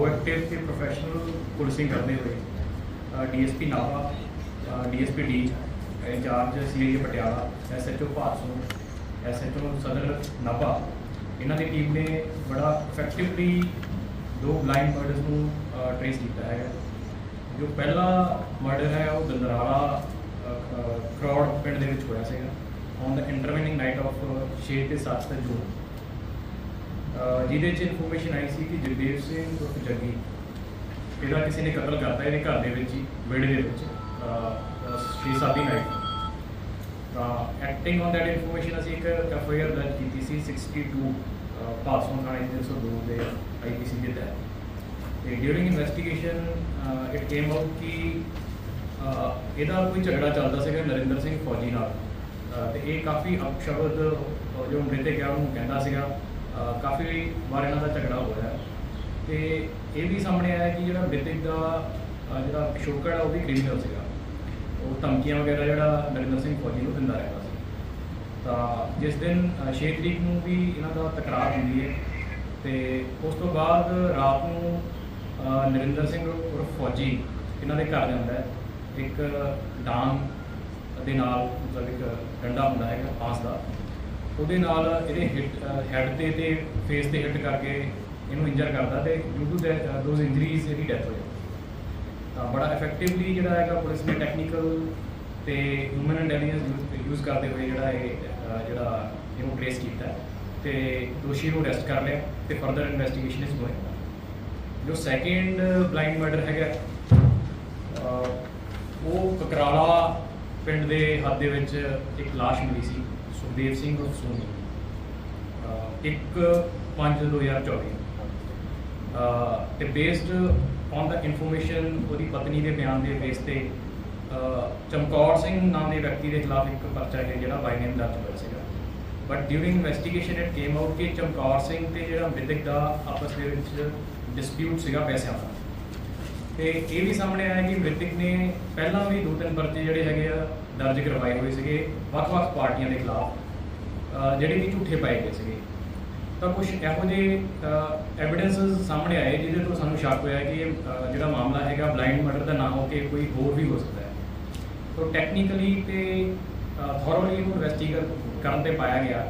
Proactive ਤੇ professional policing ਕਰਦੇ ਹੋਏ DSP Nabha DSP D in-charge CIA Patiala SHO ਭਾਸੂ SHO Sadar Nabha, ਇਹਨਾਂ ਦੀ ਟੀਮ ਨੇ ਬੜਾ ਇਫੈਕਟਿਵਲੀ ਦੋ ਬਲਾਈਂਡ ਮਰਡਰਸ ਨੂੰ ਟ੍ਰੇਸ ਕੀਤਾ ਹੈ। ਜੋ ਪਹਿਲਾ ਮਰਡਰ ਹੈ, ਉਹ ਗੰਦਰਾਲਾ ਕਰੌੜ ਪਿੰਡ ਦੇ ਵਿੱਚ ਹੋਇਆ ਸੀਗਾ। On the intervening night of 6 ਤੇ 7 ਜੂਨ ਜਿਹਦੇ 'ਚ ਇਨਫੋਰਮੇਸ਼ਨ ਆਈ ਸੀ ਕਿ ਜਗਦੇਵ ਸਿੰਘ ਉਰਫ ਜੱਗੀ ਇਹਦਾ ਕਿਸੇ ਨੇ ਕਤਲ ਕਰਤਾ ਇਹਦੇ ਘਰ ਦੇ ਵਿੱਚ ਹੀ ਵਿਹੜੇ ਦੇ ਵਿੱਚ ਸ਼ੀ ਸਾਦੀ ਨਾਈਟ ਤਾਂ। ਐਕਟਿੰਗ ਔਨ ਦੈਟ ਇਨਫੋਰਮੇਸ਼ਨ ਅਸੀਂ ਇੱਕ ਐਫ ਆਈ ਆਰ ਦਰਜ ਕੀਤੀ ਸੀ 62 ਪਾਸੋਂ ਥਾਣੇ 302 ਦੇ ਆਈਪੀਸੀ ਦੇ ਤਹਿਤ। ਤੇ during investigation it came out ਕਿ ਇਹਦਾ ਕੋਈ ਝਗੜਾ ਚੱਲਦਾ ਸੀਗਾ ਨਰਿੰਦਰ ਸਿੰਘ ਫੌਜੀ ਨਾਲ। ਅਹ, ਤੇ ਇਹ ਕਾਫੀ ਅਪਸ਼ਬਦ ਜੋ ਮ੍ਰਿਤਕ ਹੈ ਉਹਨੂੰ ਕਹਿੰਦਾ ਸੀਗਾ ਕਾਫੀ ਵਾਰ ਇਹਨਾਂ ਦਾ ਝਗੜਾ ਹੋਇਆ ਤੇ ਇਹ ਵੀ ਸਾਹਮਣੇ ਆਇਆ ਕਿ ਜਿਹੜਾ ਮ੍ਰਿਤਕ ਦਾ ਜਿਹੜਾ ਪਿਛੋਕੜ ਹੈ ਉਹ ਵੀ ਕ੍ਰਿਮੀਨਲ ਸੀਗਾ। ਉਹ ਧਮਕੀਆਂ ਵਗੈਰਾ ਜਿਹੜਾ ਨਰਿੰਦਰ ਸਿੰਘ ਫੌਜੀ ਨੂੰ ਦਿੰਦਾ ਰਹਿੰਦਾ ਸੀ। ਤਾਂ ਜਿਸ ਦਿਨ 6 ਤਰੀਕ ਨੂੰ ਵੀ ਇਹਨਾਂ ਦਾ ਤਕਰਾਰ ਹੁੰਦੀ ਹੈ ਤੇ ਉਸ ਤੋਂ ਬਾਅਦ ਰਾਤ ਨੂੰ ਨਰਿੰਦਰ ਸਿੰਘ ਉਰਫ ਫੌਜੀ ਇਹਨਾਂ ਦੇ ਘਰ ਜਾਂਦਾ ਹੈ। ਇੱਕ ਡਾਂਗ ਦੇ ਨਾਲ ਮਤਲਬ ਇੱਕ ਡੰਡਾ ਹੁੰਦਾ ਹੈਗਾ ਪਾਸ ਦਾ। ਉਹਦੇ ਨਾਲ ਇਹਦੇ ਹਿੱਟ ਹੈਡ ਤੇ ਤੇ ਫੇਸ ਤੇ ਹਿੱਟ ਕਰਕੇ ਇਹਨੂੰ ਇੰਜਰ ਕਰਦਾ ਤੇ ਡਿਊ ਟੂ ਦੋਜ਼ ਇੰਜਰੀਜ਼ ਇਹਦੀ ਡੈਥ ਹੋ ਜਾਂਦੀ ਤਾਂ ਬੜਾ ਇਫੈਕਟਿਵਲੀ ਜਿਹੜਾ ਹੈਗਾ ਪੁਲਿਸ ਨੇ ਟੈਕਨੀਕਲ ਤੇ ਹਿਊਮਨ ਇੰਟੈਲੀਜੈਂਸ ਯੂਜ਼ ਕਰਦੇ ਹੋਏ ਜਿਹੜਾ ਇਹ ਜਿਹੜਾ ਇਹਨੂੰ ਟ੍ਰੇਸ ਕੀਤਾ ਹੈ ਤੇ ਦੋਸ਼ੀ ਨੂੰ ਅਰੈਸਟ ਕਰ ਲਿਆ ਤੇ ਫਰਦਰ ਇਨਵੈਸਟੀਗੇਸ਼ਨ ਇਸ ਗੋਇੰਗ ਜੋ ਸੈਕਿੰਡ ਬਲਾਈਂਡ ਮਰਡਰ ਹੈਗਾ ਉਹ ਕਕਰਾਲਾ ਪਿੰਡ ਦੇ ਹੱਦ ਦੇ ਵਿੱਚ ਇੱਕ ਲਾਸ਼ ਮਿਲੀ ਸੀ ਸੁਖਦੇਵ ਸਿੰਘ ਉਰਫ ਸੋਨੀ। ਅਹ, ਇੱਕ 5 2024 ਅਹ, ਤੇ ਬੇਸਡ ਔਨ ਦਾ ਇਨਫੋਰਮੇਸ਼ਨ ਉਹਦੀ ਪਤਨੀ ਦੇ ਬਿਆਨ ਦੇ ਬੇਸ ਤੇ ਅਹ, ਚਮਕੌਰ ਸਿੰਘ ਨਾਮ ਦੇ ਵਿਅਕਤੀ ਦੇ ਖਿਲਾਫ ਇੱਕ ਪਰਚਾ ਹੈ ਜਿਹੜਾ ਬਾਈ ਨੇਮ ਦਰਜ ਹੋਇਆ ਸੀਗਾ। But during investigation it came out ਕਿ ਚਮਕੌਰ ਸਿੰਘ ਤੇ ਜਿਹੜਾ ਮ੍ਰਿਤਕ ਦਾ ਆਪਸ ਦੇ ਵਿੱਚ ਡਿਸਪਿਊਟ ਸੀਗਾ ਪੈਸਿਆਂ ਦਾ। ਤੇ ਇਹ ਵੀ ਸਾਹਮਣੇ ਆਇਆ ਕਿ ਮ੍ਰਿਤਕ ਨੇ ਪਹਿਲਾਂ ਵੀ ਦੋ ਤਿੰਨ ਪਰਚੇ ਜਿਹੜੇ ਹੈਗੇ ਆ ਦਰਜ ਕਰਵਾਏ ਹੋਏ ਸੀਗੇ, ਵੱਖ-ਵੱਖ ਪਾਰਟੀਆਂ ਦੇ ਖਿਲਾਫ ਜਿਹੜੇ ਕਿ ਝੂਠੇ ਪਾਏ ਗਏ ਸੀਗੇ। ਤਾਂ ਕੁਝ ਇਹੋ ਜਿਹੇ ਐਵੀਡੈਂਸਸ ਸਾਹਮਣੇ ਆਏ, ਜਿਹਦੇ ਤੋਂ ਸਾਨੂੰ ਸ਼ੱਕ ਹੋਇਆ ਕਿ ਜਿਹੜਾ ਮਾਮਲਾ ਹੈਗਾ ਬਲਾਈਂਡ ਮਰਡਰ ਦਾ ਨਾ ਹੋ ਕੇ ਕੋਈ ਹੋਰ ਵੀ ਹੋ ਸਕਦਾ ਹੈ। ਸੋ ਟੈਕਨੀਕਲੀ ਤੇ ਥੋਰੋਲੀ ਇਹਨੂੰ ਇਨਵੈਸਟੀਗੇਟ ਕਰਨ ਤੇ ਪਾਇਆ ਗਿਆ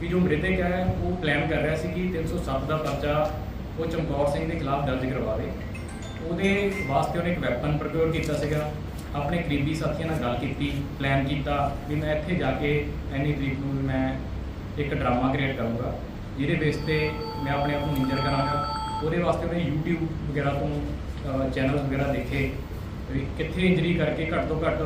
ਕਿ ਜੋ ਮ੍ਰਿਤਕ ਹੈ, ਉਹ ਪਲਾਨ ਕਰ ਰਿਹਾ ਸੀ ਕਿ 307 ਦਾ ਪਰਚਾ ਉਹ ਚਮਕੌਰ ਸਿੰਘ ਦੇ ਖਿਲਾਫ ਦਰਜ ਕਰਵਾਵੇ। ਉਹਦੇ ਵਾਸਤੇ ਉਹਨੇ ਇੱਕ ਵੈਪਨ ਪ੍ਰੋਕਿਉਰ ਕੀਤਾ ਸੀਗਾ। ਆਪਣੇ ਕਰੀਬੀ ਸਾਥੀਆਂ ਨਾਲ ਗੱਲ ਕੀਤੀ ਪਲਾਨ ਕੀਤਾ ਵੀ ਮੈਂ ਇੱਥੇ ਜਾ ਕੇ ਐਨੀ ਤਰੀਕ ਨੂੰ ਮੈਂ ਇੱਕ ਡਰਾਮਾ ਕ੍ਰੀਏਟ ਕਰੂੰਗਾ, ਜਿਹਦੇ ਬੇਸ ਤੇ ਮੈਂ ਆਪਣੇ ਆਪ ਨੂੰ ਇੰਜਰ ਕਰਾਂਗਾ। ਉਹਦੇ ਵਾਸਤੇ ਉਹਨੇ YouTube ਵਗੈਰਾ ਤੋਂ ਚੈਨਲ ਵਗੈਰਾ ਦੇਖੇ, ਵੀ ਕਿੱਥੇ ਇੰਜਰੀ ਕਰਕੇ ਘੱਟ ਤੋਂ ਘੱਟ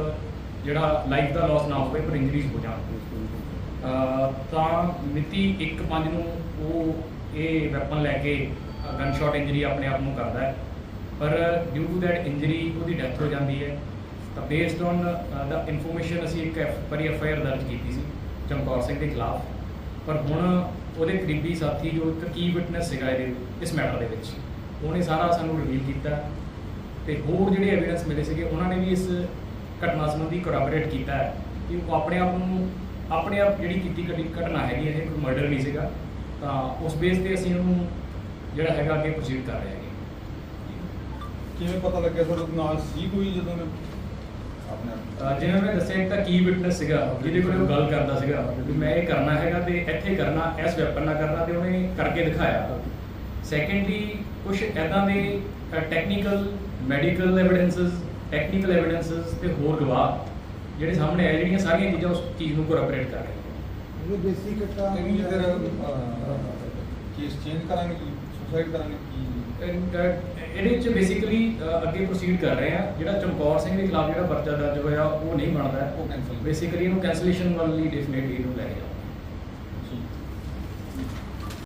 ਜਿਹੜਾ ਲਾਈਫ ਦਾ ਲਾਸ ਨਾ ਹੋਵੇ, ਪਰ ਇੰਜਰੀਜ਼ ਹੋ ਜਾਣ। ਅਹ, ਤਾਂ ਮਿਤੀ 1/5 ਨੂੰ ਉਹ ਇਹ ਵੈਪਨ ਲੈ ਕੇ ਗਨ ਸ਼ਾਟ ਇੰਜਰੀ ਆਪਣੇ ਆਪ ਨੂੰ ਕਰਦਾ ਹੈ। ਪਰ ਡਿਊ ਟੂ ਦੈਟ ਇੰਜਰੀ ਉਹਦੀ ਡੈਥ ਹੋ ਜਾਂਦੀ ਹੈ। ਤਾਂ ਬੇਸਡ ਔਨ ਦਾ ਇਨਫੋਰਮੇਸ਼ਨ ਅਸੀਂ ਇੱਕ ਐਫ ਪਰੀ ਐਫ ਆਈ ਆਰ ਦਰਜ ਕੀਤੀ ਸੀ, ਚਮਕੌਰ ਸਿੰਘ ਦੇ ਖਿਲਾਫ। ਪਰ ਹੁਣ ਉਹਦੇ ਕਰੀਬੀ ਸਾਥੀ ਜੋ ਇੱਕ ਕੀ ਵਿਟਨੈਸ ਸੀਗਾ ਇਹਦੇ, ਇਸ ਮੈਟਰ ਦੇ ਵਿੱਚ, ਉਹਨੇ ਸਾਰਾ ਸਾਨੂੰ ਰਿਵੀਲ ਕੀਤਾ। ਤੇ ਹੋਰ ਜਿਹੜੇ ਐਵੀਡੈਂਸ ਮਿਲੇ ਸੀਗੇ, ਉਹਨਾਂ ਨੇ ਵੀ ਇਸ ਘਟਨਾ ਸੰਬੰਧੀ ਕੋਰਾਬੋਰੇਟ ਕੀਤਾ ਹੈ ਕਿ ਉਹ ਆਪਣੇ ਆਪ ਨੂੰ, ਆਪਣੇ ਆਪ ਜਿਹੜੀ ਕੀਤੀ ਘਟੀ, ਘਟਨਾ ਹੈਗੀ ਇਹ ਕੋਈ ਮਰਡਰ ਨਹੀਂ ਸੀਗਾ। ਤਾਂ ਉਸ ਬੇਸ ਤੇ ਅਸੀਂ ਉਹਨੂੰ ਜਿਹੜਾ ਹੈਗਾ ਅੱਗੇ ਪ੍ਰੋਸੀਡ ਕਰ ਰਹੇ ਹੈਗੇ। ਕਿਵੇਂ ਪਤਾ ਲੱਗਿਆ ਸਰ ਉਹਦੇ ਨਾਲ ਸੀ ਕੋਈ ਜਦੋਂ ਨੇ ਆਪਣੇ ਅਹ ਜਿਵੇਂ ਮੈਂ ਦੱਸਿਆ ਇੱਕ ਤਾਂ ਕੀ ਵਿਟਨੈਸ ਸੀਗਾ ਜਿਹਦੇ ਕੋਲ ਉਹ ਗੱਲ ਕਰਦਾ ਸੀਗਾ ਵੀ ਮੈਂ ਇਹ ਕਰਨਾ ਹੈਗਾ ਤੇ ਇੱਥੇ ਕਰਨਾ ਇਸ ਵੈਪਨ ਨਾਲ ਕਰਨਾ ਤੇ ਉਹਨੇ ਕਰਕੇ ਦਿਖਾਇਆ। ਸੈਕੰਡਲੀ ਕੁਝ ਐਦਾਂ ਦੇ technical medical evidences technical evidences ਤੇ ਹੋਰ ਗਵਾਹ ਜਿਹੜੇ ਸਾਹਮਣੇ ਆਏ ਜਿਹੜੀਆਂ ਸਾਰੀਆਂ ਚੀਜ਼ਾਂ ਉਸ ਚੀਜ਼ ਨੂੰ ਕੋਰੋਬੋਰੇਟ ਕਰ ਰਹੀਆਂ ਇਹ ਕੱਟਾ ਇਹ ਵੀ ਫਿਰ ਕੇਸ ਚੇਂਜ ਕਰਾਂਗੇ ਕੀ ਸੁਸਾਈਡ ਕਰਾਂਗੇ ਕੀ ਇਹਦੇ ਵਿੱਚ ਬੇਸਿਕਲੀ ਅੱਗੇ ਪ੍ਰੋਸੀਡ ਕਰ ਰਹੇ ਆ ਜਿਹੜਾ ਚਮਕੌਰ ਸਿੰਘ ਦੇ ਖਿਲਾਫ ਜਿਹੜਾ ਪਰਚਾ ਦਰਜ ਹੋਇਆ ਉਹ ਨਹੀਂ ਬਣਦਾ। ਉਹ cancel। ਬੇਸਿਕਲੀ ਇਹਨੂੰ ਕੈਂਸਲੇਸ਼ਨ ਵੱਲ ਡੈਫੀਨਿਟਲੀ ਇਹਨੂੰ ਲੈ ਜਾਓ।